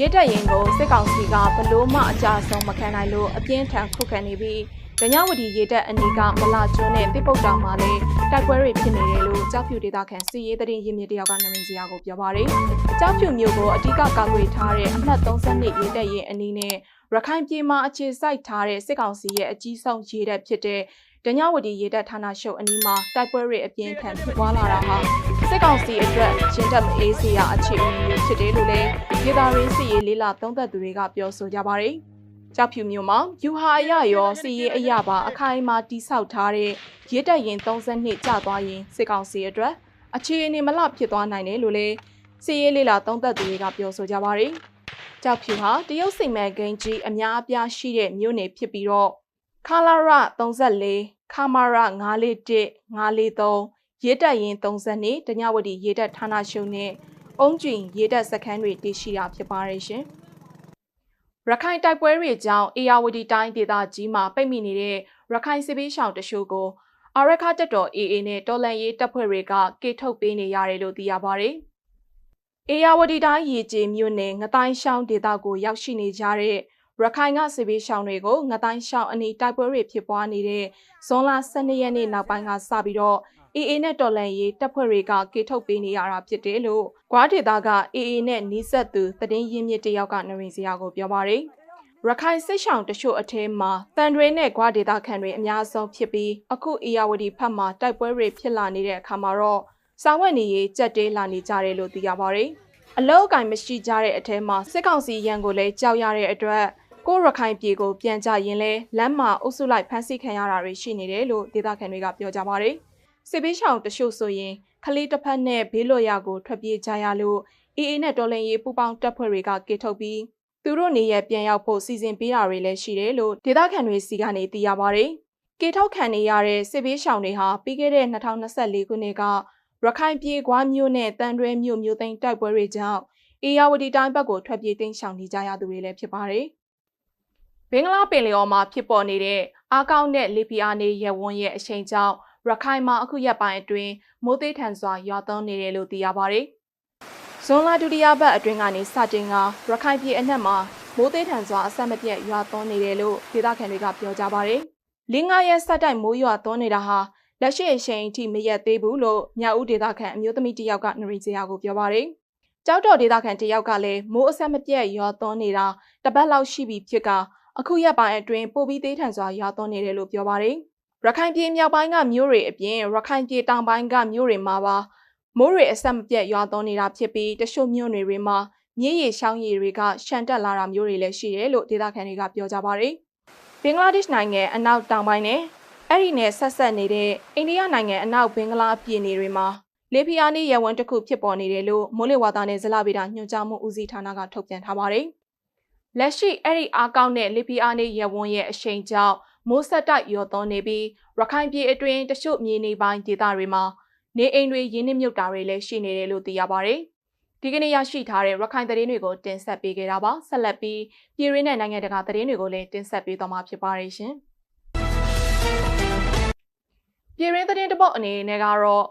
ရဲတပ်ရင်ကိုစစ်ကောင်စီကဘလို့မှအကြဆုံးမခံနိုင်လို့အပြင်းထန်ခုခံနေပြီးဒညဝတီရဲတပ်အနီးကမလာကျွန်းနဲ့တိပုတ်တောင်မှာလည်းတိုက်ပွဲတွေဖြစ်နေတယ်လို့ကြောက်ဖြူဒေသခံစီရေးသတင်းရင်းမြစ်တယောက်ကနမင်စရာကိုပြောပါရယ်ကြောက်ဖြူမျိုးကိုအဓိကကာကွယ်ထားတဲ့အမှတ်32ရဲတပ်ရင်အနီးနဲ့ရခိုင်ပြည်မှာအခြေစိုက်ထားတဲ့စစ်ကောင်စီရဲ့အကြီးဆုံးရဲတပ်ဖြစ်တဲ့ ဒညဝတီရေတပ်ဌာနရှုပ်အနီးမှာတိုက်ပွဲတွေအပြင်းထန်ဖြစ်ပွားလာတာဟာစစ်ကောင်စီအတွက်ရှင်းတပ်မအေးစီရာအခြေအနေမျိုးဖြစ်တယ်လို့လည်းဒေသရင်းစီရေးလေးလာသုံးသက်သူတွေကပြောဆိုကြပါတယ်။ကြောက်ဖြူမျိုးမှာယူဟာအရရောစီရေးအရပါအခိုင်အမာတိဆောက်ထားတဲ့ရဲတပ်ရင်32ကျသွားရင်စစ်ကောင်စီအတွက်အခြေအနေမလဖြစ်သွားနိုင်တယ်လို့လည်းစီရေးလေးလာသုံးသက်သူတွေကပြောဆိုကြပါတယ်။ကြောက်ဖြူဟာတရုတ်စိန်မဲ့ဂိမ်းကြီးအများအပြားရှိတဲ့မြို့နယ်ဖြစ်ပြီးတော့ ခလာရ34ခမာရ941 943ရေတပ်ရင်32တညဝတီရေတပ်ဌာနရှုံနဲ့အုံးကျင်ရေတပ်စခန်းတွေတည်ရှိတာဖြစ်ပါရဲ့ရှင်။ရခိုင်တိုက်ပွဲတွေကြောင့်အေယာဝတီတိုင်းဒေသကြီးမှာပိတ်မိနေတဲ့ရခိုင်စစ်ဘေးရှောင်တချို့ကိုအာရခတက်တော် AA နဲ့တော်လန်ရေးတပ်ဖွဲ့တွေကကေထုတ်ပေးနေရတယ်လို့သိရပါတယ်။အေယာဝတီတိုင်းရေကြီးမြို့နယ်ငတိုင်းရှောင်းဒေသကိုရောက်ရှိနေကြတဲ့ ရခိုင်ကစစ်ဘေးရှောင်တွေကိုငတိုင်းရှောင်းအနီးတိုက်ပွဲတွေဖြစ်ပွားနေတဲ့ဇွန်လ12ရက်နေ့နောက်ပိုင်းကစပြီးတော့ AA နဲ့တော်လန်ရေးတပ်ဖွဲ့တွေကကေထုတ်ပေးနေရတာဖြစ်တယ်လို့ဂွားဒေတာက AA နဲ့နီးစပ်သူသတင်းရင်းမြစ်တယောက်ကနရင်စရာကိုပြောပါရယ်ရခိုင်စစ်ရှောင်တချို့အထဲမှာတန်တွေနဲ့ဂွားဒေတာခံတွေအများဆုံးဖြစ်ပြီးအခုအေယာဝတီဖက်မှာတိုက်ပွဲတွေဖြစ်လာနေတဲ့အခါမှာတော့စာဝတ်နေရေးကြက်တေးလာနေကြတယ်လို့သိရပါရယ်အလောက်အကင်မရှိကြတဲ့အထဲမှာစစ်ကောင်စီရန်ကိုလည်းကြောက်ရတဲ့အတွက် ကိုရခိုင်ပြည်ကိုပြန်ကြရင်လဲလမ်းမှာအုပ်စုလိုက်ဖမ်းဆီးခံရတာတွေရှိနေတယ်လို့ဒေသခံတွေကပြောကြပါတယ်။စစ်ပေးရှောင်တချို့ဆိုရင်ခလေးတစ်ဖက်နဲ့ဘေးလွတ်ရာကိုထွက်ပြေးကြရလို့အေးအေးနဲ့တော်လန်ရေးပူပေါင်းတပ်ဖွဲ့တွေကကေထုတ်ပြီးသူတို့နေရပြန်ရောက်ဖို့စီစဉ်ပေးတာတွေလည်းရှိတယ်လို့ဒေသခံတွေစီကနေသိရပါတယ်။ကေထုတ်ခံနေရတဲ့စစ်ပေးရှောင်တွေဟာပြီးခဲ့တဲ့2024ခုနှစ်ကရခိုင်ပြည်ကွာမြို့နဲ့တန်တွဲမြို့မြို့သိမ်းတိုက်ပွဲတွေကြောင့်အေယာဝတီတိုင်းဘက်ကိုထွက်ပြေးတိမ်းရှောင်နေကြရသူတွေလည်းဖြစ်ပါတယ်။ ဘင်္ဂလားပင်လယ်အော်မှာဖြစ်ပေါ်နေတဲ့အားကောင်းတဲ့လေပီအာနေရဲဝန်းရဲ့အချိန်ကြောင့်ရခိုင်မှာအခုရက်ပိုင်းအတွင်းမိုးသေးထန်စွာရွာသွန်းနေတယ်လို့သိရပါတယ်။ဇွန်လဒုတိယပတ်အတွင်းကနေစတင်ကရခိုင်ပြည်အနှံ့မှာမိုးသေးထန်စွာအဆက်မပြတ်ရွာသွန်းနေတယ်လို့ဒေသခံတွေကပြောကြပါတယ်။လင်းငါရဲ့စက်တိုက်မိုးရွာသွန်းနေတာဟာလက်ရှိအချိန်အထိမရက်သေးဘူးလို့မြောက်ဦးဒေသခံအမျိုးသမီးတယောက်ကနရီဇယာကိုပြောပါတယ်။ကြောက်တော်ဒေသခံတယောက်ကလည်းမိုးအဆက်မပြတ်ရွာသွန်းနေတာတပတ်လောက်ရှိပြီဖြစ်က အခုရက်ပိုင်းအတွင်းပိုပြီးသေးထန်စွာရွာသွန်းနေတယ်လို့ပြောပါတယ်။ရခိုင်ပြည်မြောက်ပိုင်းကမြို့တွေအပြင်ရခိုင်ပြည်တောင်ပိုင်းကမြို့တွေမှာပါမိုးတွေအဆက်မပြတ်ရွာသွန်းနေတာဖြစ်ပြီးတချို့မြို့တွေတွေမှာမြေရီရှောင်းရီတွေကရှန်တက်လာတာမျိုးတွေလည်းရှိတယ်လို့ဒေသခံတွေကပြောကြပါတယ်။ဘင်္ဂလားဒေ့ရှ်နိုင်ငံအနောက်တောင်ပိုင်းနဲ့အဲ့ဒီနဲ့ဆက်ဆက်နေတဲ့အိန္ဒိယနိုင်ငံအနောက်ဘင်္ဂလားပြည်နယ်တွေမှာလေဖီယာနီရဝန်းတစ်ခုဖြစ်ပေါ်နေတယ်လို့မိုးလေဝသနဲ့ဇလဗေဒညွှန်ကြားမှုဦးစီးဌာနကထုတ်ပြန်ထားပါတယ်။ လက်ရှိအဲ့ဒီအားကောင်းတဲ့လီပီအာနေရဝန်းရဲ့အရှိန်ကြောင့်မိုးဆက်တိုက်ရောသွန်းနေပြီးရခိုင်ပြည်အတွင်းတချို့မြေနေပိုင်းဒေသတွေမှာနေအိမ်တွေရင်းနှီးမြုပ်တာတွေလည်းရှိနေတယ်လို့သိရပါတယ်။ဒီကနေ့ရရှိထားတဲ့ရခိုင်သတင်းတွေကိုတင်ဆက်ပေးခဲ့တာပါ။ဆက်လက်ပြီးပြည်ရင်းနဲ့နိုင်ငံတကာသတင်းတွေကိုလည်းတင်ဆက်ပေးသွားမှာဖြစ်ပါတယ်ရှင်။ပြည်ရင်းသတင်းတပုတ်အနေနဲ့ကတော့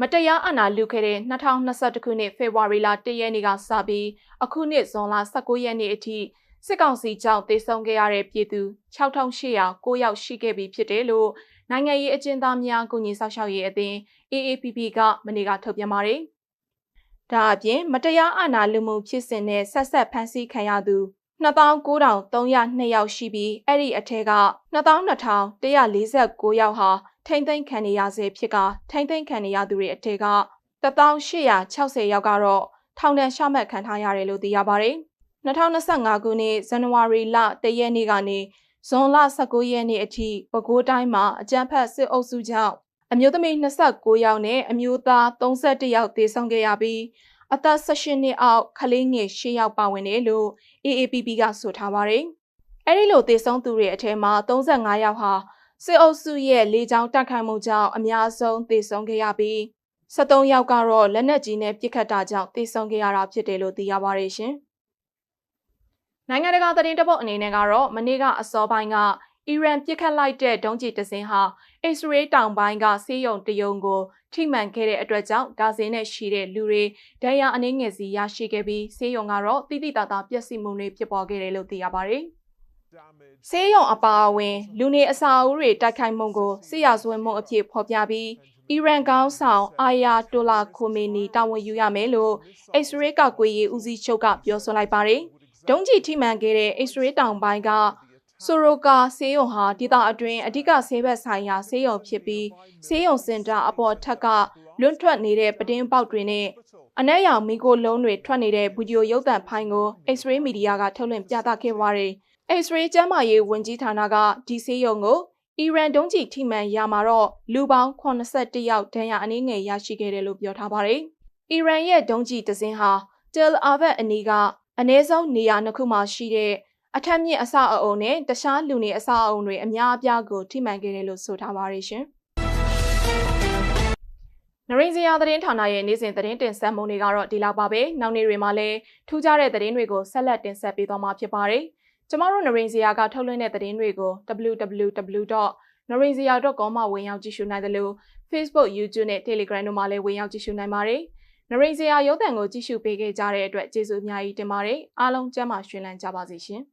မတရားအနာလူခဲ့တဲ့2021ခုနှစ်ဖေဖော်ဝါရီလ1ရက်နေ့ကစပြီးအခုနှစ်ဇွန်လ19ရက်နေ့အထိ စစ်ကောင်စီကြောင့်တေဆုံးခဲ့ရတဲ့ပြည်သူ6809ယောက်ရှိခဲ့ပြီဖြစ်တယ်လို့နိုင်ငံရေးအကျဉ်းသားများကုညီဆောက်ရှောက်ရေးအသင်း AAPP ကမနေ့ကထုတ်ပြန်ပါတယ်။ဒါအပြင်မတရားအနာလူမှုဖြစ်စဉ်နဲ့ဆက်ဆက်ဖမ်းဆီးခံရသူ29,302ယောက်ရှိပြီးအဲ့ဒီအထက်က22,149ယောက်ဟာထိမ့်သိမ်းခံနေရဆဲဖြစ်ကထိမ့်သိမ်းခံနေရသူတွေအထက်က1860ယောက်ကတော့ထောင်ဒဏ်ရှမှတ်ခံထားရတယ်လို့သိရပါတယ်။ 2025ခုနှစ်ဇန်နဝါရီလ1ရက်နေ့ကနေဇွန်လ19ရက်နေ့အထိပဲခူးတိုင်းမှာအကြမ်းဖက်စစ်အုပ်စုကြောင့်အမျိုးသမီး29ယောက်နဲ့အမျိုးသား31ယောက်သေဆုံးခဲ့ရပြီးအသက်18နှစ်အောက်ကလေးငယ်10ယောက်ပါဝင်တယ်လို့ AAPP ကဆိုထားပါတယ်။အဲဒီလိုသေဆုံးသူတွေအထက်မှာ35ယောက်ဟာစစ်အုပ်စုရဲ့လေကြောင်းတိုက်ခိုက်မှုကြောင့်အများဆုံးသေဆုံးခဲ့ရပြီး73ယောက်ကတော့လက်နက်ကြီးနဲ့ပစ်ခတ်တာကြောင့်သေဆုံးခဲ့ရတာဖြစ်တယ်လို့သိရပါတယ်ရှင်။ နိုင်ငံတကာသတင်းတပုတ်အနေနဲ့ကတော့မနေ့ကအစောပိုင်းကအီရန်ပြစ်ခတ်လိုက်တဲ့ဒုံးကျည်တစင်းဟာ X-ray တောင်ပိုင်းကဆေးရုံတရုံကိုထိမှန်ခဲ့တဲ့အတွက်ကြောင့်ဒါဇင်းနဲ့ရှိတဲ့လူတွေဒဏ်ရာအနည်းငယ်စီရရှိခဲ့ပြီးဆေးရုံကတော့တိတိတသာပျက်စီးမှုတွေဖြစ်ပေါ်ခဲ့တယ်လို့သိရပါတယ်။ဆေးရုံအပါအဝင် လူနေအစာအုပ်တွေတိုက်ခိုက်မှုကိုစစ်ရာဇဝတ်မှုအဖြစ်ဖော်ပြပြီးအီရန်ကောင်းဆောင်အာယာတိုလာခိုမီနီတာဝန်ယူရမယ်လို့ X-ray ကကွေရေးဦးစီးချုပ်ကပြောဆိုလိုက်ပါတယ်။ ဒုံးကျည်ထိမှန်ခဲ့တဲ့ X-ray တောင်ပိုင်းကဆိုရိုကာဆေးရုံဟာဒေသအတွင်းအဓိကဆေးဘက်ဆိုင်ရာဆေးရုံဖြစ်ပြီးဆေးရုံစင်တာအပေါ်ထက်ကလွန့်ထွက်နေတဲ့ပတင်းပေါက်တွေနဲ့အနက်ရောင်မီကိုလုံးတွေထွက်နေတဲ့ဗီဒီယိုရုပ်သံဖိုင်ကို X-ray မီဒီယာကထုတ်လွှင့်ပြသခဲ့ပါတယ်။ X-ray ကျမ်းမာရေးဝန်ကြီးဌာနကဒီဆေးရုံကိုအီရန်ဒုံးကျည်ထိမှန်ရမှာတော့လူပေါင်း81ယောက်ဒဏ်ရာအနည်းငယ်ရရှိခဲ့တယ်လို့ပြောထားပါတယ်။အီရန်ရဲ့ဒုံးကျည်တစင်းဟာ Tel Aviv အနီးက အနည်းဆုံးနေရာနှစ်ခုမှာရှိတဲ့အထက်မြင့်အဆောက်အအုံနဲ့တခြားလူနေအဆောက်အအုံတွေအများအပြားကိုထိမှန်ခဲ့တယ်လို့ဆိုထားပါတယ်ရှင်။နရင်းစရာသတင်းဌာနရဲ့နေ့စဉ်သတင်းတင်ဆက်မှုတွေကတော့ဒီလောက်ပါပဲ။နောက်နေ့တွေမှာလည်းထူးခြားတဲ့သတင်းတွေကိုဆက်လက်တင်ဆက်ပေးသွားမှာဖြစ်ပါတယ်။ကျမတို့နရင်းစရာကထုတ်လွှင့်တဲ့သတင်းတွေကို www.narinzia.com မှာဝင်ရောက်ကြည့်ရှုနိုင်တယ်လို့ Facebook, YouTube နဲ့ Telegram တို့မှာလည်းဝင်ရောက်ကြည့်ရှုနိုင်ပါတယ်။ နရိန်စရာရုပ်သံကိုကြည့်ရှုပေးခဲ့ကြတဲ့အတွက်ကျေးဇူးအများကြီးတင်ပါတယ်။အားလုံးကျမ်းမာရွှင်လန်းကြပါစေရှင်။